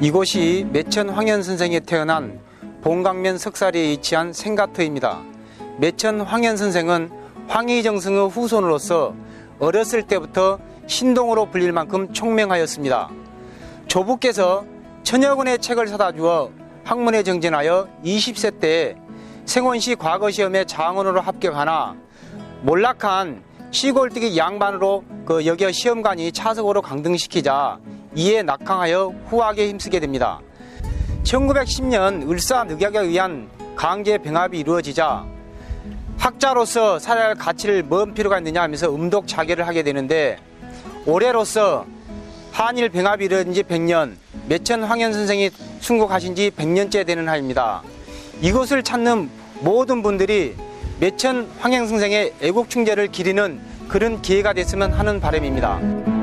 이곳이 매천 황현 선생이 태어난 봉강면 석사리에 위치한 생가터입니다. 매천 황현 선생은 황희정승의 후손으로서 어렸을 때부터 신동으로 불릴 만큼 총명하였습니다. 조부께서 천여 권의 책을 사다 주어 학문에 정진하여 20세 때에 생원시 과거시험에 장원으로 합격하나 몰락한 시골뜨기 양반으로 그 여겨 시험관이 차석으로 강등시키자 이에 낙항하여 후학에 힘쓰게 됩니다. 1910년 을사 늑약에 의한 강제 병합이 이루어지자 학자로서 살아야 할 가치를 뭔 필요가 있느냐 하면서 음독 자결을 하게 되는데 올해로서 한일 병합이 이루어진 지 100년, 매천 황현 선생이 순국하신 지 100년째 되는 해입니다. 이곳을 찾는 모든 분들이 매천 황현 선생의 애국 충재를 기리는 그런 기회가 됐으면 하는 바람입니다.